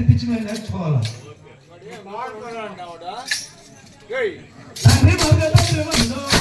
నేర్పించి మేము నేర్చుకోవాలా తండ్రి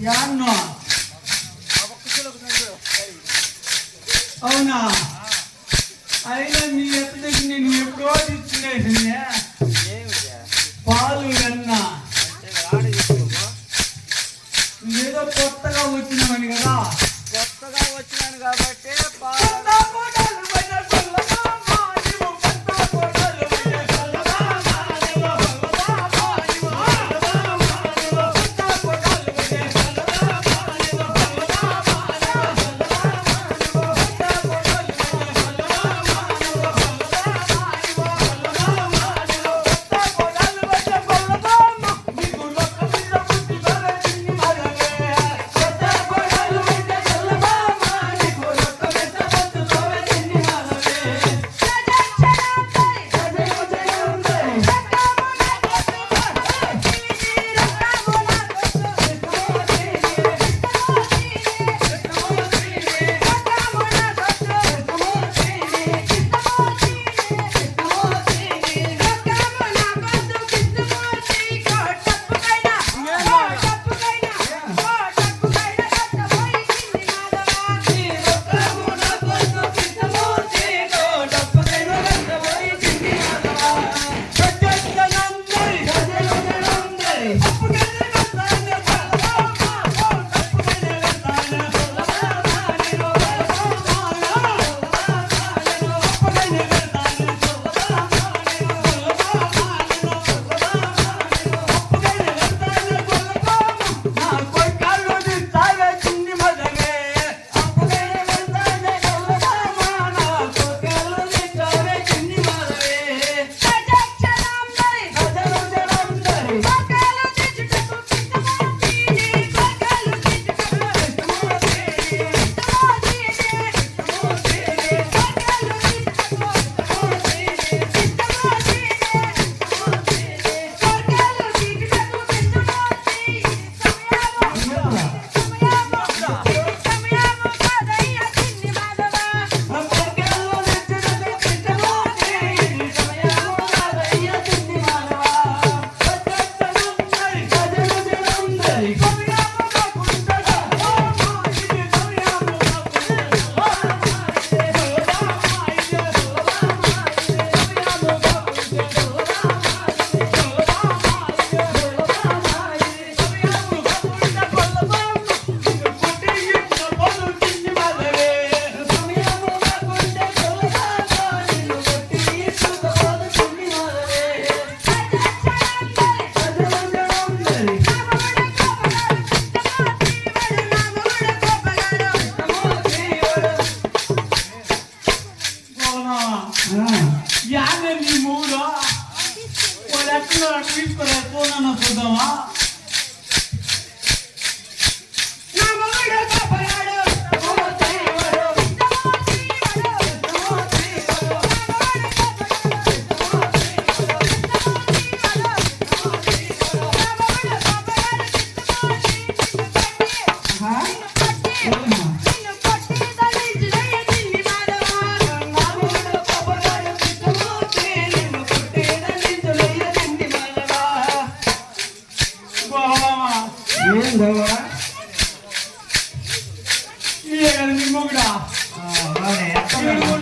Yanma. Oh no.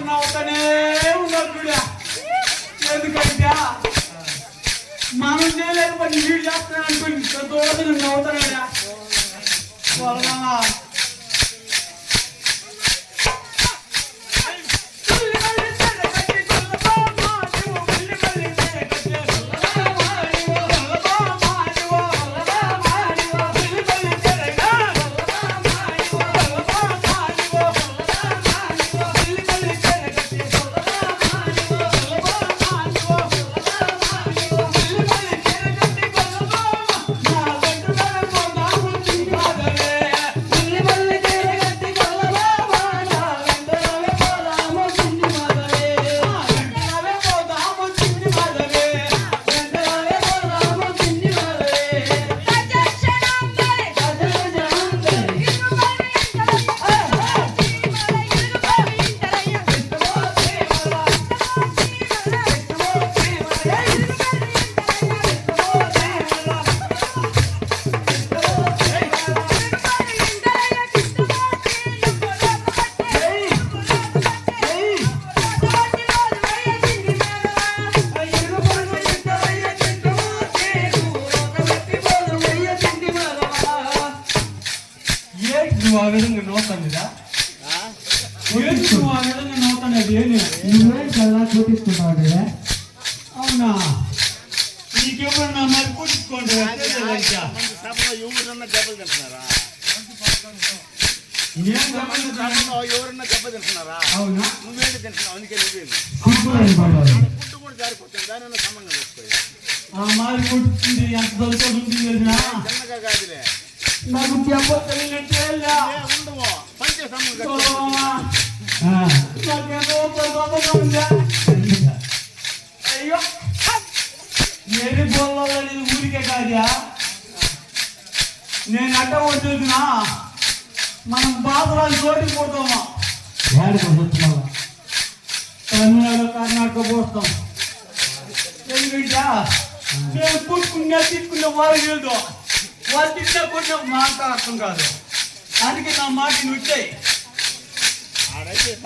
నవ్వుతానే ఉండొద్దుడా ఎందుకంటే మనం చేయలేదు పని వీడు చేస్తున్నాను అనుకోండి. దోషం నవ్వుతాడా వాళ్ళ విధంగా నవ్వుతాండిరా ఏంటి నువ్వు ఆ విధంగా నవ్వుతాండేది ఏంటి నువ్వేం కదా చూపిస్తున్నావు అవునా? నీకెవరన్నా మరి కూర్చుకోండి ఎవరన్నా దెబ్బలు తింటున్నారా? ఏం ఎవరన్నా దెబ్బ తింటున్నారా? అవునా? నువ్వేంటి తింటున్నావు? అందుకే నువ్వేంటి ఫుడ్ కూడా జారిపోతుంది. దాని సంబంధం పెట్టుకోయి ఆ మారి కొట్టుకుంది ఎంత దొరుకుతుంది కాదులే. నాకు దెబ్బ తగిలినట్టే లే. ఏ ఉండవు పంచే సంబంధం కట్టు. చూడమ్మా, నాకేదో కోపంగా ఉందా? అయ్యో ఎరి బొల్లలో నేను ఊరికే కాదా నేను అడ్డ వద్దునా మనం బాధరాలు చోటికి పోతామా తమిళనాడు కర్ణాటక పోతాం ఎందుకంటే నేను కూర్చుకున్నా తిట్టుకున్నా వాళ్ళకి లేదు తిట్టినా కొట్టినా మాట అర్థం కాదు. అందుకే నా మాట వచ్చాయి. ఆడైతే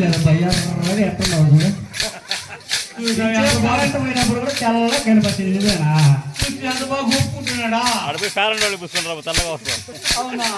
లేదు భయ్యా ఎట్టున్నావు చూడు చూసావా ఎంత బాగా పోయినప్పుడు కూడా తెల్లగా కనిపించింది నిజమేనా చూసి ఎంత బాగా ఒప్పుకుంటున్నాడా ఆడపోయి పేరెంట్ వాళ్ళు కూర్చుంటారు తెల్లగా వస్తారు అవునా